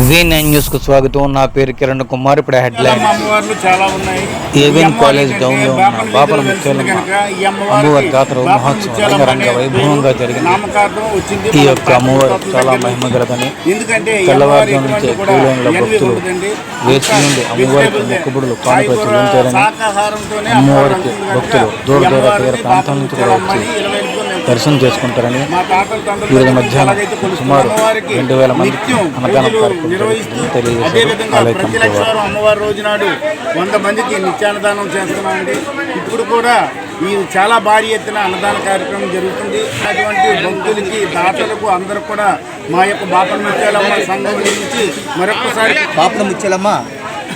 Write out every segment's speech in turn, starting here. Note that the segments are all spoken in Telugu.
వి నైన్ న్యూస్కు స్వాగతం నా పేరు కిరణ్ కుమార్ ఇప్పుడు హెడ్లైన్ ఏవిఎన్ కాలేజ్ డౌన్లో ఉన్న ఈ అమ్మవారికి అమ్మవారి జాతర మహోత్సవం రంగరంగ వైభవంగా జరిగింది ఈ యొక్క అమ్మవారు చాలా. మహిమగలదని తెల్లవారుజాము నుంచే ఎటువంటి కూడా క్యూ లైన్లో ఎనభై భక్తులు. వేచి ఉండి అమ్మవారికి మొక్కుబడులు. కానుకలు చెల్లించారని అమ్మవారికి భక్తులు దూర దూర తీర అమ్మవారిని ప్రాంతం నుంచి కూడా వచ్చి దర్శనం చేసుకుంటారని మా తాతల తండ్రుల ఈరోజు మధ్యాహ్నం సుమారు అమ్మవారికి రెండు వేల నిత్యం అన్నదానం తెలియజేశారు. అమ్మవారి రోజు నాడు వంద మందికి నిత్యాన్నదానం చేస్తున్నామండి. ఇప్పుడు కూడా ఈ చాలా భారీ ఎత్తున అన్నదాన కార్యక్రమం జరుగుతుంది. అటువంటి భక్తులకి దాతలకు అందరూ కూడా మా యొక్క బాపన ముత్యాలమ్మ సంఘం నుంచి మరొకసారి బాపుల ముత్యాలమ్మ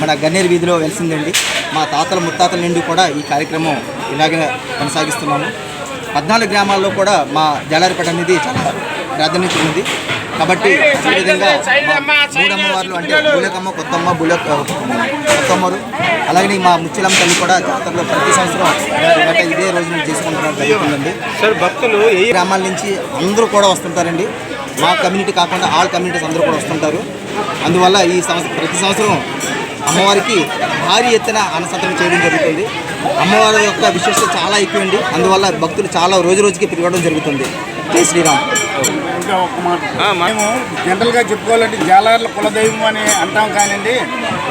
మన గన్నేరు వీధిలో వెలిసిందండి. మా తాతల ముత్తాతల నుండి కూడా ఈ కార్యక్రమం ఇలాగే కొనసాగిస్తున్నాము. పద్నాలుగు గ్రామాల్లో కూడా మా జాలారిపేట అనేది చాలా ప్రాధాన్యత ఉంది కాబట్టి ఈ విధంగా మా మూడు అమ్మవార్లు అంటే బులకమ్మ కొత్తమ్మ బుల కొత్తమ్మరు అలాగే మా ముత్యాలమ్మ తల్లి కూడా జాతరలో ప్రతి సంవత్సరం ఇదే రోజున చేసుకుంటున్నారు జరుగుతుందండి సార్ భక్తులు ఏ గ్రామాల నుంచి అందరూ కూడా వస్తుంటారండి. మా కమ్యూనిటీ కాకుండా ఆల్ కమ్యూనిటీస్ అందరూ కూడా వస్తుంటారు. అందువల్ల ఈ సంవత్సరం ప్రతి సంవత్సరం అమ్మవారికి భారీ ఎత్తున అన్నసంతరం చేయడం జరుగుతుంది. అమ్మవారి యొక్క విశేషత చాలా ఎక్కువ అండి అందువల్ల భక్తులు చాలా రోజు రోజుకి పెరగడం జరుగుతుంది. జై శ్రీరామ్. ఇంకా ఒక్క మాట. మేము జనరల్గా చెప్పుకోవాలంటే జాలార్ల కులదైవం అని అంటాం కానివ్వండి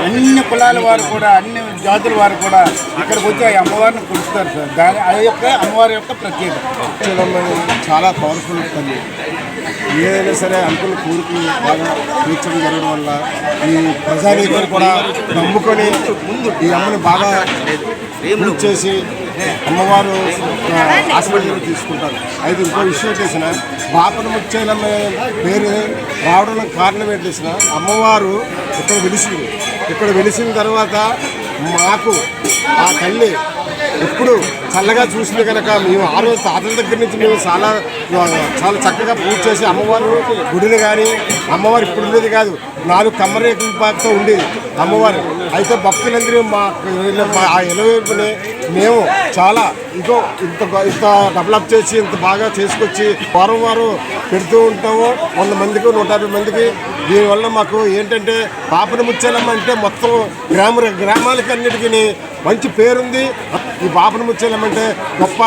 అన్ని కులాల వారు కూడా అన్ని జాతుల వారు కూడా ఇక్కడికి వచ్చి ఆ అమ్మవారిని కొలుస్తారు సార్. దాని అది యొక్క అమ్మవారి యొక్క ప్రత్యేకత. చాలా పవర్ఫుల్ తల్లి ఏదైనా సరే అనుకున్న కోరికలు బాగా తీర్చడం జరగడం వల్ల ఈ ప్రజానీకులు కూడా నమ్ముకొని ఈ అమ్మని బాగా పూజ చేసి అమ్మవారు ఆశీర్వాదాలు తీసుకుంటారు? అయితే ఇంకో విషయం చేసిన బాపన ముచ్చేలమ్మ పేరు రావడం కారణం ఏంటి చేసిన అమ్మవారు ఇక్కడ వెలిసింది. ఇక్కడ వెలిసిన తర్వాత మాకు ఆ తల్లి ఎప్పుడు చల్లగా చూసింది కనుక మేము ఆ రోజు తాతల దగ్గర నుంచి మేము చాలా చాలా చక్కగా పూజ చేసి అమ్మవారు గుడిని కానీ అమ్మవారు ఇప్పుడు ఉండేది కాదు నాలుగు కమ్మరేకుల పాకతో ఉండేది అమ్మవారు. అయితే భక్తులందరూ మా ఆ ఎలవేపుని మేము చాలా ఇంకో ఇంత ఇంత డెవలప్ చేసి ఇంత బాగా చేసుకొచ్చి వారం వారం పెడుతూ ఉంటాము. వంద మందికి నూట యాభై మందికి. దీనివల్ల మాకు ఏంటంటే పాపన ముచ్చాలమ్మ అంటే మొత్తం గ్రామ గ్రామాలకి అన్నిటికీ మంచి పేరుంది. ఈ బాపన ముచ్చాలమ్మ గొప్ప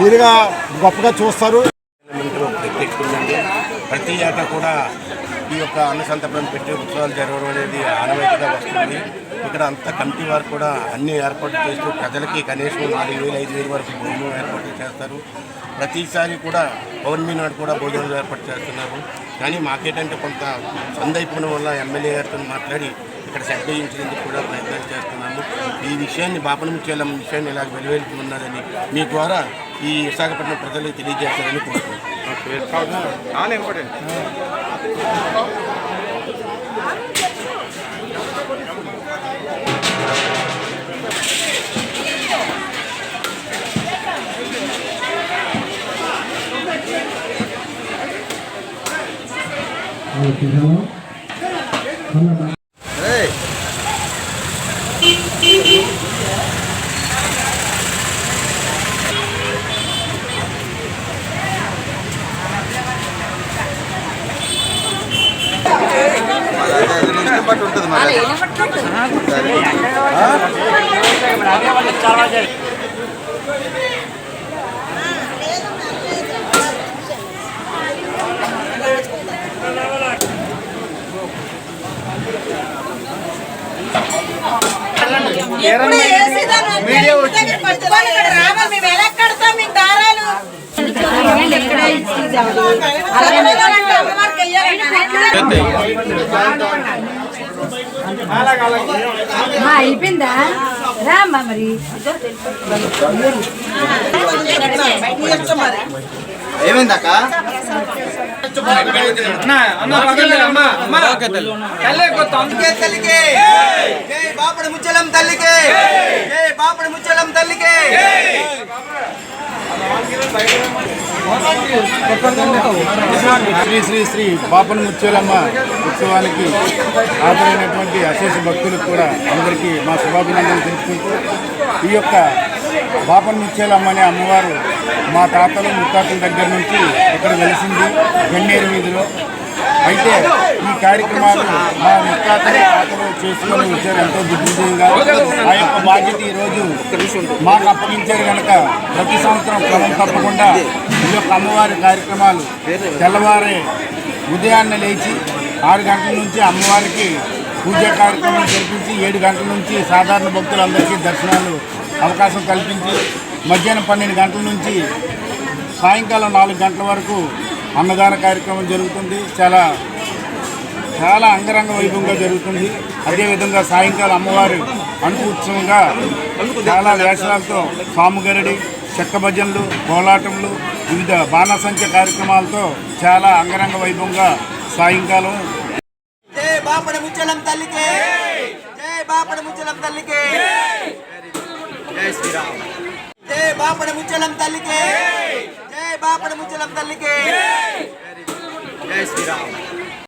వీరుగా దీనిగా గొప్పగా చూస్తారు. ప్రతి ఏటా కూడా ఈ యొక్క అన్నసంతర్పణ పెట్టి ఉత్సవాలు జరగడం అనేది ఆనవాయితీగా వస్తుంది. ఇక్కడ అంత కమిటీ వారు కూడా అన్ని ఏర్పాట్లు చేస్తూ ప్రజలకి కనీసం నాలుగు వేలు ఐదు వేల వరకు భోజనం ఏర్పాట్లు చేస్తారు. ప్రతిసారి కూడా పౌర్ణమి నాడు కూడా భోజనాలు ఏర్పాటు చేస్తున్నారు. కానీ మాకేంటంటే కొంత సందైపోవడం వల్ల ఎమ్మెల్యే గారితో మాట్లాడి ఇక్కడ సెట్ కూడా ప్రయత్నాలు చేస్తున్నాము. ఈ విషయాన్ని బాపనం చేయాలం విషయాన్ని ఇలాగ వెలువెలుతున్నదని మీ ద్వారా ఈ విశాఖపట్నం ప్రజలకు తెలియజేస్తారని కోరుతున్నాను చాలా బట్టి ఉంటుంది మరి ఎప్పుడు వేసేదాన్ని అయిపోయిందా? రామ్మా మరి. ఏమైందక్క? అందుకే తల్లికి. జై బాపడి ముచ్చలం తల్లికి. జై. బాపడి ముచ్చలం తల్లికి. శ్రీ శ్రీ శ్రీ పాపన ముత్యాలమ్మ ఉత్సవానికి హాజరైనటువంటి అశేష భక్తులకు కూడా అందరికీ మా శుభాభినందనలు తెలుపుకుంటూ ఈ యొక్క పాపన ముత్యాలమ్మ అనే అమ్మవారు మా తాతలు ముత్తాతల దగ్గర నుంచి ఇక్కడ వెలిసింది గన్నేరు వీధిలో అయితే ఈ కార్యక్రమాలు మా ముత్తాతలు తాతలు చేసుకొని వచ్చారు. ఎంతో దిగ్విజయంగా ఆ యొక్క బాధ్యత ఈరోజు మాకు అప్పగించారు కనుక ప్రతి సంవత్సరం క్రమం తప్పకుండా ఈ యొక్క అమ్మవారి కార్యక్రమాలు తెల్లవారే ఉదయాన్నే లేచి ఆరు గంటల నుంచి అమ్మవారికి పూజా కార్యక్రమం జరిపించి ఏడు గంటల నుంచి సాధారణ భక్తులందరికీ దర్శనాలు అవకాశం కల్పించి మధ్యాహ్నం పన్నెండు గంటల నుంచి సాయంకాలం నాలుగు గంటల వరకు అన్నదాన కార్యక్రమం జరుగుతుంది. చాలా చాలా అంగరంగ వైభవంగా జరుగుతుంది. అదేవిధంగా సాయంకాలం అమ్మవారి అంటు ఉత్సవంగా చాలా వేషాలతో సాముగరడి చెక్క భజనలు కోలాటములు వివిధ బాణసంఖ్య కార్యక్రమాలతో చాలా అంగరంగ వైభవంగా సాయంకాలం. జై బాపడ ముచ్చలం తల్లికి. జై బాపడ ముచ్చలం తల్లికి. జై. శ్రీరామ్. జై బాపడ ముచ్చలం తల్లికి. జై బాపడ ముచ్చలం తల్లికి. జై! శ్రీరామ్.